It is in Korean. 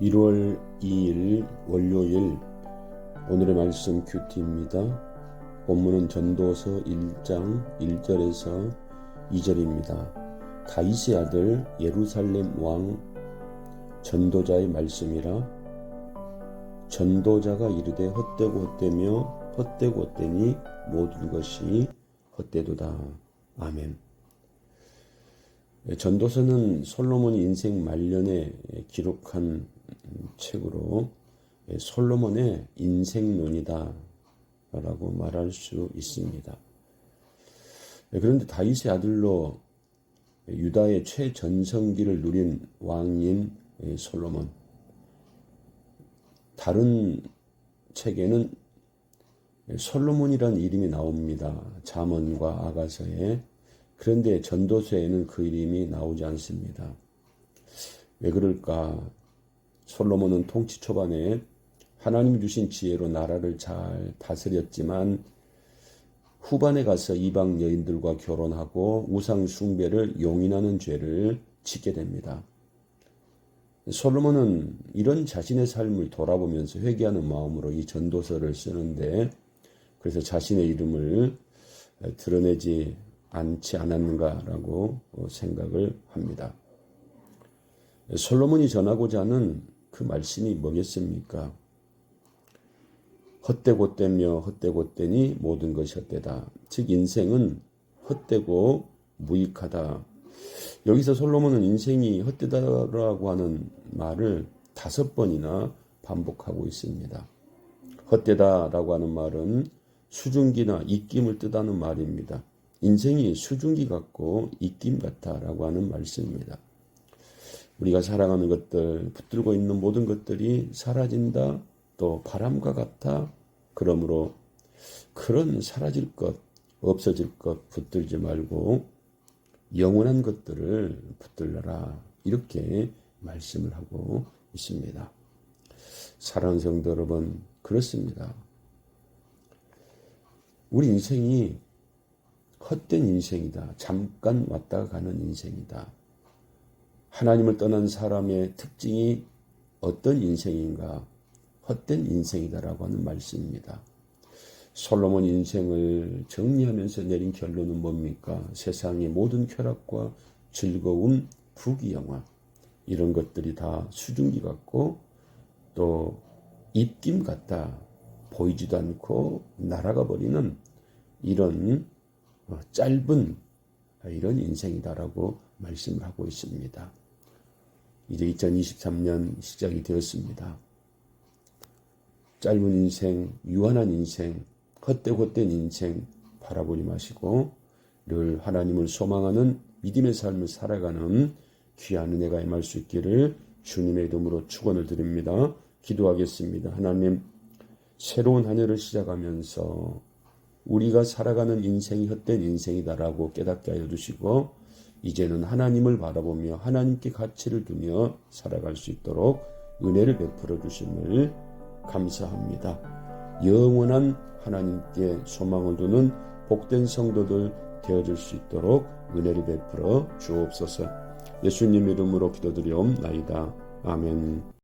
1월 2일 월요일 오늘의 말씀 큐티입니다. 본문은 전도서 1장 1절에서 2절입니다. 다윗의 아들 예루살렘 왕 전도자의 말씀이라 전도자가 이르되 헛되고 헛되며 헛되고 헛되니 모든 것이 헛되도다. 아멘. 전도서는 솔로몬 인생 말년에 기록한 책으로 솔로몬의 인생론이다 라고 말할 수 있습니다. 그런데 다윗의 아들로 유다의 최전성기를 누린 왕인 솔로몬 다른 책에는 솔로몬이라는 이름이 나옵니다. 잠언과 아가서에 그런데 전도서에는 그 이름이 나오지 않습니다. 왜 그럴까? 솔로몬은 통치 초반에 하나님 주신 지혜로 나라를 잘 다스렸지만 후반에 가서 이방 여인들과 결혼하고 우상 숭배를 용인하는 죄를 짓게 됩니다. 솔로몬은 이런 자신의 삶을 돌아보면서 회개하는 마음으로 이 전도서를 쓰는데 그래서 자신의 이름을 드러내지 않지 않았는가라고 생각을 합니다. 솔로몬이 전하고자 하는 그 말씀이 뭐겠습니까? 헛되고 떼며 헛되고 떼니 모든 것이 헛되다. 즉 인생은 헛되고 무익하다. 여기서 솔로몬은 인생이 헛되다라고 하는 말을 다섯 번이나 반복하고 있습니다. 헛되다라고 하는 말은 수증기나 입김을 뜻하는 말입니다. 인생이 수증기 같고 입김 같다라고 하는 말씀입니다. 우리가 사랑하는 것들, 붙들고 있는 모든 것들이 사라진다, 또 바람과 같아. 그러므로 그런 사라질 것, 없어질 것 붙들지 말고 영원한 것들을 붙들러라. 이렇게 말씀을 하고 있습니다. 사랑하는 성도 여러분, 그렇습니다. 우리 인생이 헛된 인생이다. 잠깐 왔다가 가는 인생이다. 하나님을 떠난 사람의 특징이 어떤 인생인가? 헛된 인생이다라고 하는 말씀입니다. 솔로몬 인생을 정리하면서 내린 결론은 뭡니까? 세상의 모든 쾌락과 즐거움, 부귀영화 이런 것들이 다 수증기 같고 또 입김 같다 보이지도 않고 날아가 버리는 이런 어, 짧은 이런 인생이다라고 말씀을 하고 있습니다. 이제 2023년 시작이 되었습니다. 짧은 인생, 유한한 인생, 헛되헛된 인생 바라보지 마시고 늘 하나님을 소망하는 믿음의 삶을 살아가는 귀한 은혜가 임할 수 있기를 주님의 이름으로 축원을 드립니다. 기도하겠습니다. 하나님 새로운 한 해를 시작하면서 우리가 살아가는 인생이 헛된 인생이다라고 깨닫게 하여 주시고 이제는 하나님을 바라보며 하나님께 가치를 두며 살아갈 수 있도록 은혜를 베풀어 주심을 감사합니다. 영원한 하나님께 소망을 두는 복된 성도들 되어줄 수 있도록 은혜를 베풀어 주옵소서. 예수님 이름으로 기도드리옵나이다. 아멘.